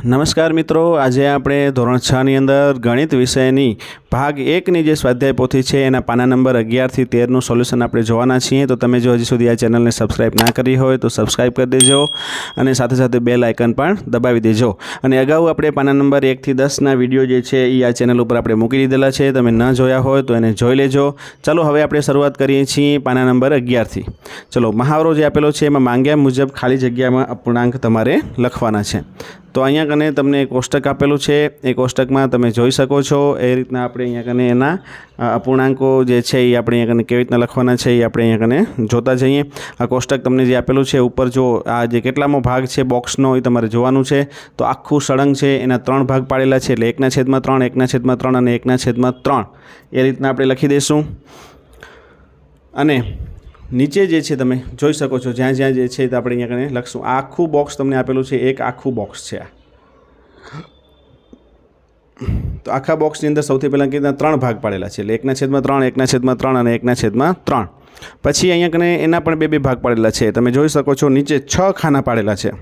નમસ્કાર મિત્રો, આજે આપણે ધોરણ છની અંદર ગણિત વિષયની ભાગ એકની જે સ્વાધ્યાય પોથી છે, એના પાના નંબર અગિયારથી તેરનું સોલ્યુશન આપણે જોવાના છીએ. તો તમે જો હજી સુધી આ ચેનલને સબસ્ક્રાઈબ ના કરી હોય, તો સબસ્ક્રાઈબ કરી દેજો અને સાથે સાથે બે આઇકન પણ દબાવી દેજો. અને અગાઉ આપણે પાના નંબર એકથી દસના વીડિયો જે છે એ આ ચેનલ ઉપર આપણે મૂકી દીધેલા છે. તમે ન જોયા હોય તો એને જોઈ લેજો. ચાલો હવે આપણે શરૂઆત કરીએ છીએ પાના નંબર અગિયારથી ચલો, મહાવરો જે આપેલો છે, એમાં માંગ્યા મુજબ ખાલી જગ્યામાં અપૂર્ણાંક તમારે લખવાના છે. તો અહીંયા કને તમને એક કોષ્ટક આપેલું છે. એ કોષ્ટકમાં તમે જોઈ શકો છો. એ રીતના આપણે અહીંયા કને એના અપૂર્ણાંકો જે છે એ આપણે અહીંયા કને કેવી રીતના લખવાના છે એ આપણે અહીંયા કને જોતા જઈએ. આ કોષ્ટક તમને જે આપેલું છે, ઉપર જો આ જે કેટલામો ભાગ છે બોક્સનો એ તમારે જોવાનું છે. તો આખું સળંગ છે, એના ત્રણ ભાગ પાડેલા છે એટલે એકના છેદમાં ત્રણ, એકના છેદમાં ત્રણ અને એકના છેદમાં ત્રણ. એ રીતના આપણે લખી દઈશું અને નીચે જે છે તમે જોઈ શકો છો, જ્યાં જ્યાં જે છે તે આપણે અહીંયા કને લખશું. આખું બોક્સ તમને આપેલું છે, એક આખું બોક્સ છે આ. તો આખા બોક્સની અંદર સૌથી પહેલાં કીધા ત્રણ ભાગ પાડેલા છે, એટલે એકના છેદમાં ત્રણ, એકના છેદમાં ત્રણ અને એકના છેદમાં ત્રણ. પછી અહીંયા કને એના પણ બે બે ભાગ પાડેલા છે, તમે જોઈ શકો છો નીચે છ ખાના પાડેલા છે.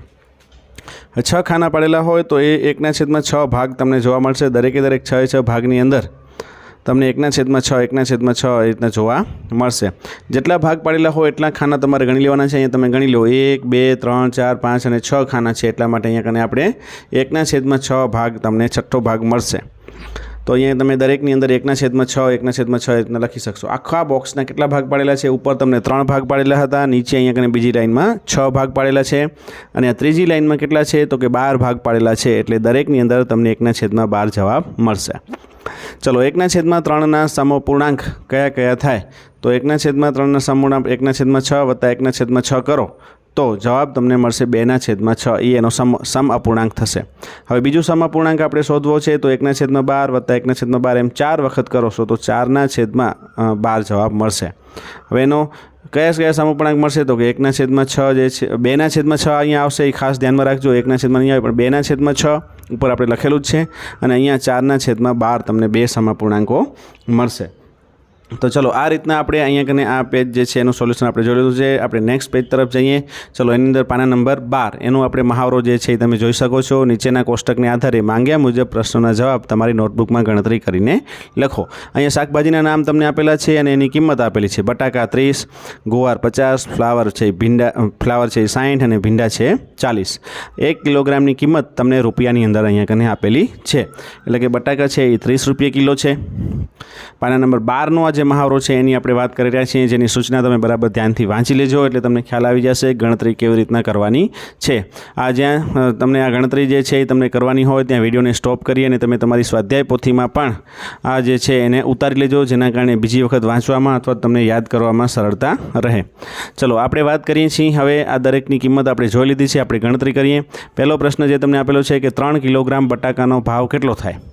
છ ખાના પાડેલા હોય તો એ એકના છેદમાં છ ભાગ તમને જોવા મળશે. દરેકે દરેક છ છ ભાગની અંદર. તમને એકના છેદમાં છ, એકના છેદમાં છ એ રીતના જોવા મળશે. જેટલા ભાગ પાડેલા હોય એટલા ખાના તમારે ગણી લેવાના છે. અહીંયા તમે ગણી લો. એક, બે, ત્રણ, ચાર, પાંચ અને છ ખાના છે. એટલા માટે અહીંયા કને આપણે એકના છેદમાં છ ભાગ તમને છઠ્ઠો ભાગ મળશે. તો અહીંયા તમે દરેકની અંદર એકના છેદમાં છ, એકના છેદમાં છ, એકના લખી શકશો. આખા બોક્સના કેટલા ભાગ પાડેલા છે? ઉપર તમને ત્રણ ભાગ પાડેલા હતા, નીચે અહીંયા કને બીજી લાઇનમાં છ ભાગ પાડેલા છે. અને આ ત્રીજી લાઇનમાં કેટલા છે? તો કે બાર ભાગ પાડેલા છે, એટલે દરેકની અંદર તમને એકના છેદમાં બાર જવાબ મળશે. ચલો, એકના છેદમાં ત્રણના સમપૂર્ણાંક કયા કયા થાય? તો એકના છેદમાં ત્રણના સમૂર્ણાંક એકના છેદમાં છ વત્તા એકના છેદમાં છ કરો. તો જવાબ તમને મળશે બેના છેદમાં છ. એ એનો સમ સમ અપૂર્ણાંક થશે. હવે બીજું સમ અપૂર્ણાંક આપણે શોધવો છે તો એકના છેદમાં બાર વત્તા એકના છેદમાં બાર એમ ચાર વખત કરો છો તો ચારના છેદમાં બાર જવાબ મળશે. હવે એનો કયા કયા સમપૂર્ણાંક મળશે તો કે એકના છેદમાં છ જે છે બેના છેદમાં છ અહીંયા આવશે એ ખાસ ધ્યાનમાં રાખજો. એકના છેદમાં નહીં આવે પણ બેના છેદમાં છ, ઉપર આપણે લખેલું જ છે. અને અહીંયા ચારના છેદમાં બાર તમને બે સમપૂર્ણાંકો મળશે. તો ચલો, આ રીતના આપણે અહીંયા કને આ પેજ જે છે એનું સોલ્યુશન આપણે જોઈ લીધું છે. આપણે નેક્સ્ટ પેજ તરફ જઈએ. ચલો, એની અંદર પાના નંબર બાર. એનો આપણે મહાવરો જે છે એ તમે જોઈ શકો છો. નીચેના કોષ્ટકને આધારે માંગ્યા મુજબ પ્રશ્નોના જવાબ તમારી નોટબુકમાં ગણતરી કરીને લખો. અહીંયા શાકભાજીના નામ તમને આપેલા છે અને એની કિંમત આપેલી છે. બટાકા ત્રીસ, ગુવાર પચાસ, ફ્લાવર છે ભીંડા ફ્લાવર છે સાઠ અને ભીંડા છે ચાલીસ. એક કિલોગ્રામની કિંમત તમને રૂપિયાની અંદર અહીંયા કને આપેલી છે. એટલે કે બટાકા છે એ ત્રીસ રૂપિયા કિલો છે. પાના નંબર બારનો આ જે મહાવરો છે એની આપણે વાત કરી રહ્યા છીએ, જેની સૂચના તમે બરાબર ધ્યાનથી વાંચી લેજો, એટલે તમને ખ્યાલ આવી જશે ગણતરી કેવી રીતના કરવાની છે. આ જ્યાં તમને આ ગણતરી જે છે એ તમને કરવાની હોય, ત્યાં વિડીયોને સ્ટોપ કરી અને તમે તમારી સ્વાધ્યાય પોથીમાં પણ આ જે છે એને ઉતારી લેજો, જેના કારણે બીજી વખત વાંચવામાં અથવા તમને યાદ કરવામાં સરળતા રહે. ચલો, આપણે વાત કરીએ છીએ, હવે આ દરેકની કિંમત આપણે જોઈ લીધી છે, આપણે ગણતરી કરીએ. પહેલો પ્રશ્ન જે તમને આપેલો છે કે ત્રણ કિલોગ્રામ બટાકાનો ભાવ કેટલો થાય?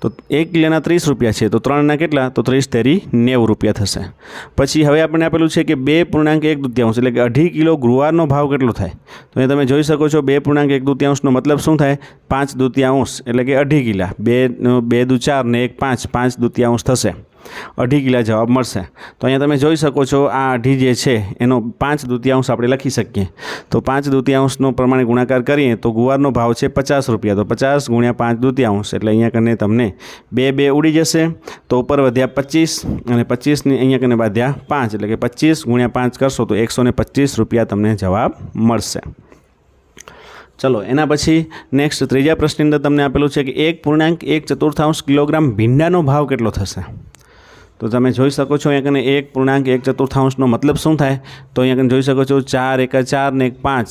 તો એક કિલોના ત્રીસ રૂપિયા છે, તો ત્રણના કેટલા? તો ત્રીસ તેરી નેવું રૂપિયા થશે. પછી હવે આપણને આપેલું છે કે બે પૂર્ણાંક એક દૂત્યાંશ, એટલે કે અઢી કિલો ગુરુવારનો ભાવ કેટલો થાય? તો એ તમે જોઈ શકો છો, બે પૂર્ણાંક એક દૂત્યાંશનો મતલબ શું થાય? પાંચ દૂત્યાંશ, એટલે કે અઢી કિલા. બે બે દુ ચાર ને એક પાંચ પાંચ દૂત્યાંશ થશે. અઢી કિલા જવાબ મળશે. તો અહીંયા તમે જોઈ શકો છો, આ અઢી જે છે, એનો પાંચ દૂત્યાંશ આપણે લખી શકીએ. તો પાંચ દૂત્યાંશનો પ્રમાણે ગુણાકાર કરીએ, તો ગુવારનો ભાવ છે પચાસ રૂપિયા. તો પચાસ ગુણ્યા પાંચ દૂત્યાંશ, એટલે અહીંયા કને તમને બે બે ઉડી જશે. તો ઉપર વધ્યા પચીસ, અને પચીસની અહીંયા કને બાંધ્યા પાંચ, એટલે કે પચીસ ગુણ્યા પાંચ કરશો તો એકસો ને પચીસ રૂપિયા તમને જવાબ મળશે. ચલો, એના પછી નેક્સ્ટ ત્રીજા પ્રશ્નની અંદર તમને આપેલું છે કે એક પૂર્ણાંક એક ચતુર્થાંશ કિલોગ્રામ ભીંડાનો ભાવ કેટલો થશે? તો તમે જોઈ શકો છો અહીંયા કને એક પૂર્ણાંક, એક ચતુર્થાંશનો મતલબ શું થાય? તો અહીંયા કને જોઈ શકો છો, ચાર એકા ચાર ને એક પાંચ.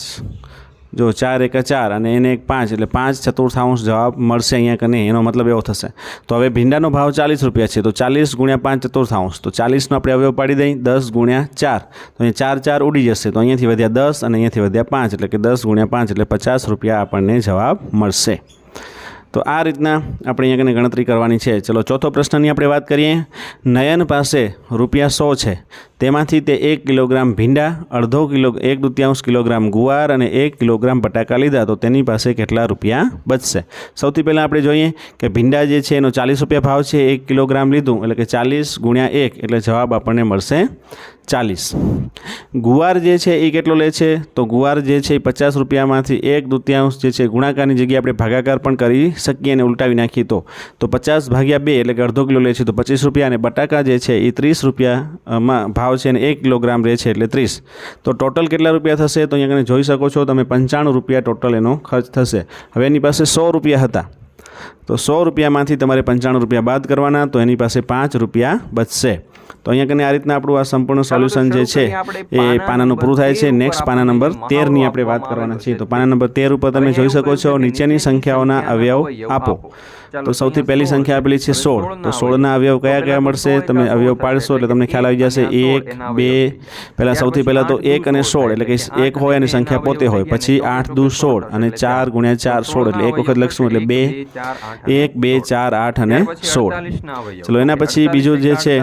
જો ચાર એકા ચાર અને એને એક પાંચ, એટલે પાંચ ચતુર્થાંશ જવાબ મળશે અહીંયા કને, એનો મતલબ એવો થશે. તો હવે ભીંડાનો ભાવ ચાલીસ રૂપિયા છે, તો ચાલીસ ગુણ્યા પાંચ ચતુર્થાંશ. તો ચાલીસનો આપણે અવયવ પાડી દઈએ દસ ગુણ્યા ચાર. તો અહીંયા ચાર ચાર ઉડી જશે, તો અહીંયાથી વધ્યા દસ અને અહીંયાથી વધ્યા પાંચ, એટલે કે દસ ગુણ્યા પાંચ, એટલે પચાસ રૂપિયા આપણને જવાબ મળશે. તો આ રીતના આપણે અહીંયા કને ગણતરી કરવાની છે. ચલો, ચોથો પ્રશ્નની આપણે વાત કરીએ. નયન પાસે રૂપિયા સો છે. તેમાંથી તે એક કિલોગ્રામ ભીંડા, અડધો કિલો, એક દુત્યાંશ કિલોગ્રામ ગુવાર અને એક કિલોગ્રામ બટાકા લીધા. તો તેની પાસે કેટલા રૂપિયા બચશે? સૌથી પહેલાં આપણે જોઈએ કે ભીંડા જે છે એનો ચાલીસ રૂપિયા ભાવ છે. એક કિલોગ્રામ લીધું એટલે કે ચાલીસ ગુણ્યા એક એટલે જવાબ આપણને મળશે ચાલીસ. ગુવાર જે છે એ કેટલો લે છે? તો ગુવાર જે છે એ પચાસ રૂપિયામાંથી એક દુત્યાંશ જે છે ગુણાકારની જગ્યાએ આપણે ભાગાકાર પણ કરી શકીએ અને ઉલટાવી નાખીએ તો. તો પચાસ ભાગ્યા બે એટલે કે અડધો કિલો લે છે. તો પચીસ રૂપિયા અને બટાકા જે છે એ ત્રીસ રૂપિયામાં ભાવ છે અને એક કિલોગ્રામ રહે છે એટલે ત્રીસ. તો ટોટલ કેટલા રૂપિયા થશે? તો અહીંયા જોઈ શકો છો તમે પંચાણું રૂપિયા ટોટલ એનો ખર્ચ થશે. હવે એની પાસે સો રૂપિયા હતા. તો સો રૂપિયામાંથી તમારે પંચાણું રૂપિયા બાદ કરવાના તો એની પાસે પાંચ રૂપિયા બચશે. તો અહીંયા કને આ રીતના આપણું આ સંપૂર્ણ સોલ્યુશન જે છે એ પાનાનું પૂરું થાય છે. નેક્સ્ટ પાના નંબર તેરની આપણે વાત કરવાના છીએ. તો પાના નંબર તેર ઉપર તમે જોઈ શકો છો નીચેની સંખ્યાઓના અવયવ આપો. તો સૌથી પહેલી સંખ્યા આપેલી છે સોળ. તો સોળના અવયવ કયા કયા મળશે તમે અવયવ પાડશો એટલે તમને ખ્યાલ આવી જશે એક બે. પહેલાં સૌથી પહેલાં તો એક અને સોળ એટલે કે એક હોય અને સંખ્યા પોતે હોય. પછી આઠ દુ સોળ અને ચાર ગુણ્યા ચાર સોળ એટલે એક વખત લખશું એટલે બે એક બે ચાર આઠ અને સોળ. ચલો એના પછી બીજું જે છે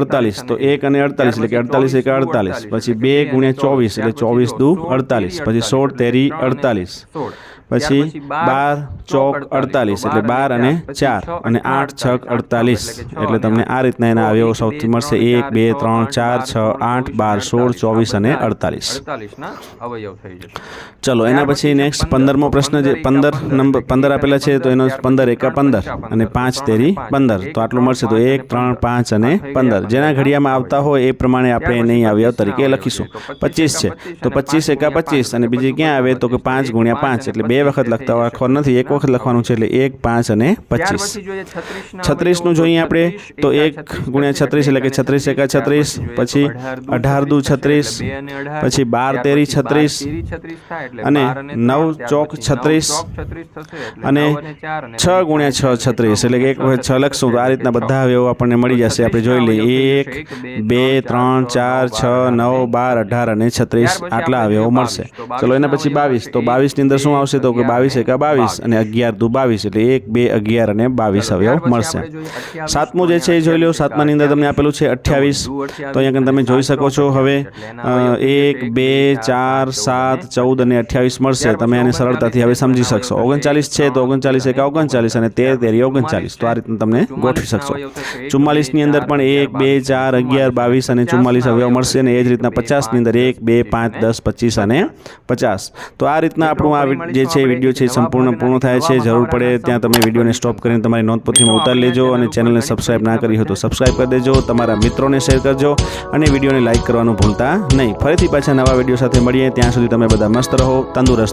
અડતાલીસ તો એક અને અડતાલીસ એટલે કે અડતાલીસ એક અડતાલીસ. પછી બે ગુણ્યા ચોવીસ એટલે ચોવીસ દુ અડતાલીસ. પછી સોળ તેરી અડતાલીસ. પછી બાર ચોક અડતાલીસ. એટલે બાર અને ચાર. અને આઠ છક અડતાલીસ. એટલે તમને આ રીતના એના અવયવો સૌથી મળશે. એક બે ત્રણ ચાર છ આઠ બાર સોળ ચોવીસ અને અડતાલીસ. ચલો એના પછી નેક્સ્ટ પંદરમો પ્રશ્ન જે પંદર નંબર પંદર આપેલા છે તો એનો પંદર એકા પંદર અને પાંચ તેરી પંદર. તો આટલું મળશે તો એક ત્રણ પાંચ અને પંદર. જેના ઘડિયામાં આવતા હોય એ પ્રમાણે આપણે એને અવયવ તરીકે લખીશું. પચીસ છે તો પચીસ એકા પચીસ અને બીજી ક્યાં આવે તો કે પાંચ ગુણ્યા પાંચ એટલે બે વખત લખતા રાખવાનું નથી. એક વખત લખવાનું છે એટલે એક પાંચ અને પચીસ. પછી જોઈએ 36 ના છત્રીસનું જોઈએ આપણે તો એક ગુણ્યા છત્રીસ એટલે કે છત્રીસ એકા છત્રીસ પછી અઢાર દુ છત્રીસ પછી બાર તેરી છત્રીસ અને નવ ચોક છત્રીસ અને છ ગુણ્યા છ છત્રીસ એટલે કે એક વખત છ લખશું તો આ રીતના બધા અવયવો આપણને મળી જશે. આપણે જોઈ લઈએ. એક બે ત્રણ ચાર છ નવ બાર અઢાર અને છત્રીસ આટલા અવયવો મળશે ચલો એના પછી બાવીસ તો બાવીસની અંદર શું આવશે તો કે બાવીસ એકા બાવીસ અને અગિયાર દુ બાવીસ એટલે એક બે અગિયાર અને બાવીસ અવયવ મળશે. સાતમું જે છે એ જોઈ લો સાતમાની અંદર તમને આપેલું છે અઠ્યાવીસ. તો અહીંયા આગળ તમે જોઈ શકો છો હવે એક બે ચાર સાત ચૌદ અને અઠ્યાવીસ મળશે. તમે એને સરળતાથી હવે સમજી શકશો. ઓગણચાલીસ છે તો ઓગણચાલીસ એકા ઓગણચાલીસ અને તેર તેરી ઓગણચાલીસ. તો આ રીતના તમને ગોઠવી શકશો. ચુમ્માલીસની અંદર પણ એક બે ચાર અગિયાર બાવીસ અને ચુમ્માલીસ અવયવ મળશે અને એ જ રીતના પચાસની અંદર એક બે પાંચ દસ પચીસ અને પચાસ. તો આ રીતના આપણું આ જે છે એ વીડિયો છે સંપૂર્ણ પૂર્ણ થાય છે. જરૂર પડે ત્યાં તમે વિડીયોને સ્ટોપ કરીને તમારી નોંધપોથીમાં ઉતારી લેજો અને ચેનલને સબસ્ક્રાઈબ ના કરી હોય તો સબસ્ક્રાઈબ કરી દેજો. તમારા મિત્રોને શેર કરજો અને વિડીયોને લાઇક કરવાનું ભૂલતા નહીં. ફરીથી પાછા નવા વીડિયો સાથે મળીએ. ત્યાં સુધી તમે બધા મસ્ત રહો તંદુરસ્ત